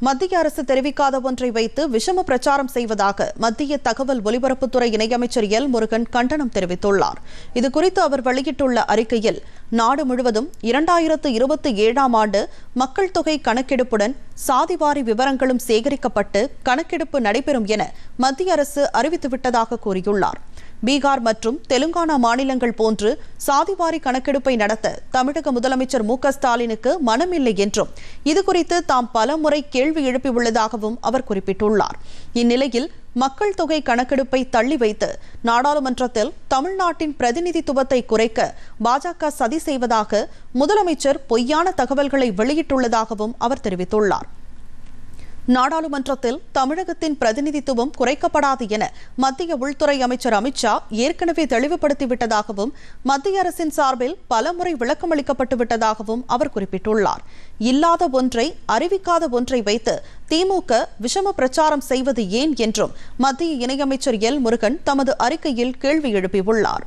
மத்திய அரசு தெரிவிக்காத ஒன்றை வைத்து விஷம பிரச்சாரம் செய்வதாக மத்திய தகவல் ஒலிபரப்புத்துறை இணையமைச்சர் எல். முருகன் கண்டனம் தெரிவித்துள்ளார். இதுகுறித்து அவர் வெளியிட்டுள்ள அறிக்கையில் நாடு முழுவதும் இரண்டாயிரத்து இருபத்தி ஏழாம் ஆண்டு மக்கள் தொகை கணக்கெடுப்புடன் சாதிவாரி விவரங்களும் சேகரிக்கப்பட்டு கணக்கெடுப்பு நடைபெறும் என மத்திய அரசு அறிவித்துவிட்டதாக கூறியுள்ளார். பீகார் மற்றும் தெலுங்கானா மாநிலங்கள் போன்று சாதிவாரி கணக்கெடுப்பை நடத்த தமிழக முதலமைச்சர் மு ஸ்டாலினுக்கு மனமில்லை என்றும் இதுகுறித்து தாம் பலமுறை கேள்வி எழுப்பியுள்ளதாகவும் அவர் குறிப்பிட்டுள்ளார். இந்நிலையில் மக்கள் தொகை கணக்கெடுப்பை தள்ளி வைத்து நாடாளுமன்றத்தில் தமிழ்நாட்டின் பிரதிநிதித்துவத்தை குறைக்க பாஜக சதி செய்வதாக முதலமைச்சர் பொய்யான தகவல்களை வெளியிட்டுள்ளதாகவும் அவர் தெரிவித்துள்ளார். நாடாளுமன்றத்தில் தமிழகத்தின் பிரதிநிதித்துவம் குறைக்கப்படாது என மத்திய உள்துறை அமைச்சர் அமித்ஷா ஏற்கனவே தெளிவுபடுத்திவிட்டதாகவும் மத்திய அரசின் சார்பில் பலமுறை விளக்கமளிக்கப்பட்டு விட்டதாகவும் அவர் குறிப்பிட்டுள்ளார். இல்லாத ஒன்றை அறிவிக்காத ஒன்றை வைத்து திமுக விஷம பிரச்சாரம் செய்வது ஏன் என்றும் மத்திய இணையமைச்சர் எல் முருகன் தமது அறிக்கையில் கேள்வி எழுப்பியுள்ளார்.